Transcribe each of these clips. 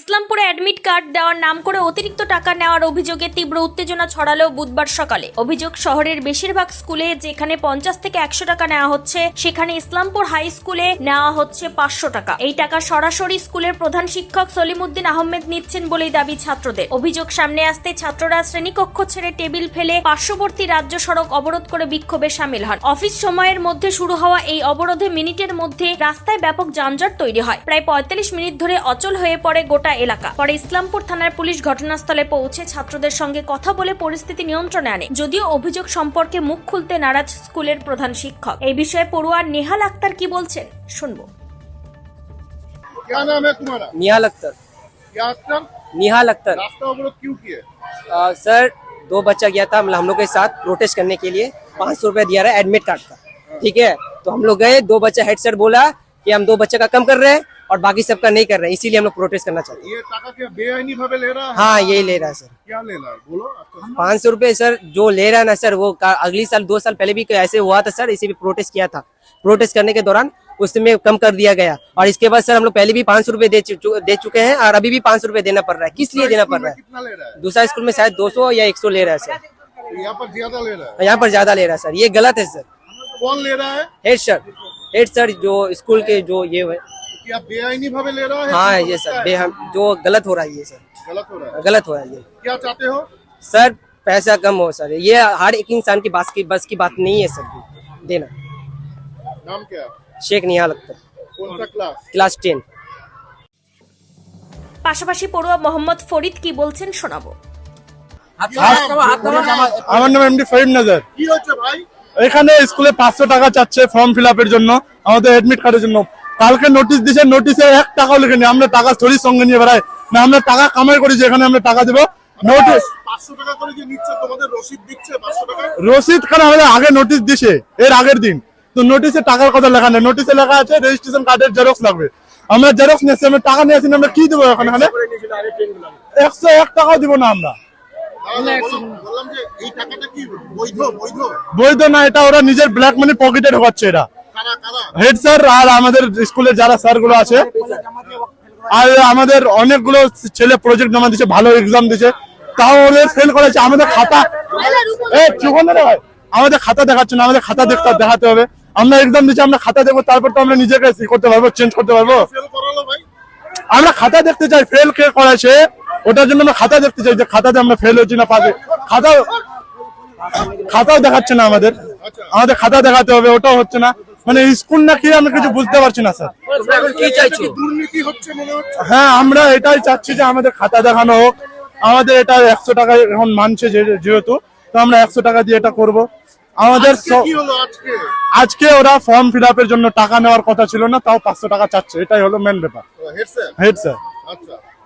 ইসলামপুরে admit card দেওয়ার নাম করে অতিরিক্ত টাকা নেওয়ার অভিযোগে তীব্র উত্তেজনা ছড়ালো বুধবার সকালে। অভিযোগ, শহরের বেশিরভাগ স্কুলে যেখানে পঞ্চাশ থেকে একশো টাকা নেওয়া হচ্ছে, সেখানে ইসলামপুর হাই স্কুলে নেওয়া হচ্ছে পাঁচশো টাকা। এই টাকা সরাসরি স্কুলের প্রধান শিক্ষক সলিমুদ্দিন আহমেদ নিচ্ছেন বলেই দাবি ছাত্রদের। অভিযোগ, সামনে আসতে ছাত্ররা শ্রেণীকক্ষ ছেড়ে টেবিল ফেলে পার্শ্ববর্তী রাজ্য সড়ক অবরোধ করে বিক্ষোভে সামিল হন। অফিস সময়ের মধ্যে শুরু হওয়া এই অবরোধে মিনিটের মধ্যে রাস্তায় ব্যাপক যানজট তৈরি হয়। প্রায় পঁয়তাল্লিশ মিনিট ধরে অচল হয়ে পড়ে গোটা এলাকা। পরে ইসলামপুর থানার পুলিশ ঘটনাস্থলে পৌঁছে ছাত্রদের সঙ্গে কথা বলে পরিস্থিতি নিয়ন্ত্রণে আনে যদিও অভিযোগ সম্পর্কে মুখ খুলতে নারাজ স্কুলের প্রধান শিক্ষক এই বিষয়ে পড়ুয়া নেহাল আক্তার কি বলছেন শুনবো क्या नाम है तुम्हारा निहाल अख्तर क्या अख्तर निहाल अख्तर रास्ता अवरोध क्यों किए अ, सर दो बच्चा गया था हम लोग के साथ प्रोटेस्ट करने के लिए पाँच सौ रुपया दिया रहा एडमिट कार्ड का ठीक है तो हम लोग गए दो बच्चा हेड सर बोला कि हम दो बच्चे का कम कर रहे हैं और बाकी सबका नहीं कर रहे हैं इसीलिए हम लोग प्रोटेस्ट करना चाहते हैं। ये टाका क्या बेआईनी भावे ले रहा है? हाँ यही ले रहा है सर क्या ले रहा है? बोलो पाँच सौ रुपये सर जो ले रहा है ना सर वो अगली साल दो साल पहले भी ऐसे हुआ था सर इसे भी प्रोटेस्ट किया था। प्रोटेस्ट करने के दौरान उसमें कम कर दिया गया। और इसके बाद सर हम लोग पहले भी पाँच सौ रुपये दे, चु- दे चुके हैं और अभी भी पाँच सौ रुपये देना पड़ रहा है। किस लिए देना पड़ रहा है? दूसरा स्कूल में शायद 200 या 100 ले रहा है सर यहाँ पर ज़्यादा ले रहा है। यहाँ पर ज़्यादा ले रहा है सर ये गलत है सर कौन ले रहा है? हेड सर हेड सर जो स्कूल के जो ये है क्या बेआईनी भावे ले रहा है हाँ तुमको ये लगता सर है? बेहम जो गलत हो रहा है ये सर गलत हो रहा है गलत हो रहा है ये क्या चाहते हो सर पैसा कम हो सर ये हर एक इंसान की बस की बस की बात नहीं है सर देना नाम क्या शेख निहाल अख्तर कौन सा क्लास क्लास टेन পাশাপাশি পড়ুয়া মোহাম্মদ ফরিদ কি বলছেন শোনাবো আমার নাম এমডি ফরিদ নজর কি হচ্ছে ভাই এখানে স্কুলে পাঁচশো টাকা চাচ্ছে ফর্ম ফিল আপের জন্য আমাদের এডমিট কার্ডের জন্য কালকে নোটিশ দিছে নোটিশে এক টাকাও লিখে নি আমরা টাকা থরি সঙ্গে নিয়ে বেড়াই। না আমরা টাকা কামাই করি যে এখানে আমরা টাকা দেবো। নোটিশ পাঁচশো টাকা করে যে নিচ্ছে তোমাদের রসিদ দিচ্ছে পাঁচশো টাকা রসিদ খান আমাদের আগে নোটিশ দিছে এর আগের দিন। তো নোটিশে টাকার কথা লেখা নেই। নোটিশে লেখা আছে রেজিস্ট্রেশন কার্ডের জেরক্স লাগবে। আমরা জেরক্স নিয়েছি আমরা টাকা নিয়ে আসিনি আমরা কি দেবো এখন এখানে? একশো এক টাকাও দিব না আমরা। তাহলে বললাম- বললাম যে এই টাকাটা কি বৈধ বৈধ? বৈধ না এটা ওরা নিজের ব্ল্যাক মানি পকেটে ঢোকাচ্ছে কারা হেড স্যার আর আমাদের স্কুলের যারা স্যারগুলো আছে, আর আমাদের অনেকগুলো ছেলে প্রজেক্ট জমা দিচ্ছে ভালো এক্সাম দিচ্ছে তাও ওদের ফেল করেছে। আমাদের খাতা আমাদের খাতা দেখাচ্ছে না, আমাদের খাতা দেখতে দেখাতে হবে। আমরা এক্সাম দিচ্ছি আমরা খাতা দেখব, তারপর তো আমরা নিজেকে করতে পারব চেঞ্জ করতে পারব। আমরা খাতা দেখতে চাই ফেল কে করেছে, ওটার জন্য আমরা খাতা দেখতে চাই যে খাতাতে আমরা ফেল হচ্ছি না পাবে। খাতা খাতাও দেখাচ্ছে না আমাদের। আমাদের খাতা দেখাতে হবে, ওটাও হচ্ছে না। মানে স্কুল না কি আমরা কিছু বুঝতে পারছি না স্যার। দুর্নীতি হচ্ছে মনে হচ্ছে। হ্যাঁ আমরা এটাই চাচ্ছি যে আমাদের খাতা দেখানো হোক। আমাদের এটা একশো টাকা এখন মানছে যে- যেহেতু তো আমরা একশো টাকা দিয়ে এটা করব। আমাদের আজকে স- কি হলো আজকে? আজকে ওরা ফর্ম ফিল আপের জন্য টাকা নেওয়ার কথা ছিল না তাও পাঁচশো টাকা চাচ্ছে। এটাই হলো মেন ব্যাপার। হেড স্যার হেড স্যার আচ্ছা।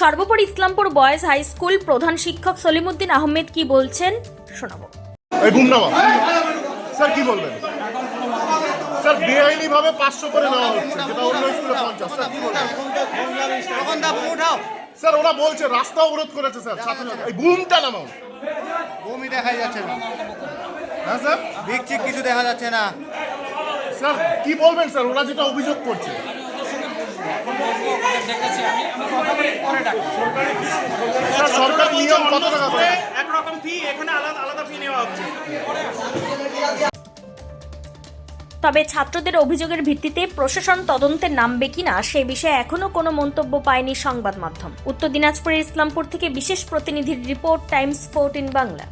সর্বোপরি ইসলামপুর বয়েজ হাই স্কুল প্রধান শিক্ষক সলিমুদ্দিন আহমেদ কি বলছেন? শোনাবো। এই স্যার কি বলবেন? স্যার বেআইনি ভাবে পাঁচশো করে নেওয়া হচ্ছে যেটা অন্য স্কুলে পঞ্চাশ। স্যার ওরা বলছে রাস্তা অবরোধ করেছে স্যার এই বুমটা নামাও। বমি দেখা যাচ্ছে না। হ্যাঁ স্যার? কিছু দেখা যাচ্ছে না। স্যার কি বলবেন স্যার? ওরা যেটা অভিযোগ করছে। স্যার সরকার নিয়ম কত টাকা করে? একরকম ফি এখানে আলাদা আলাদা ফি নেওয়া হচ্ছে। তবে ছাত্রদের অভিযোগের ভিত্তিতে প্রশাসন তদন্তে নামবে কিনা সে বিষয়ে এখনও কোনো মন্তব্য পায়নি সংবাদ মাধ্যম। উত্তর দিনাজপুরের ইসলামপুর থেকে বিশেষ প্রতিনিধির রিপোর্ট টাইমস ফোর্টিন বাংলা।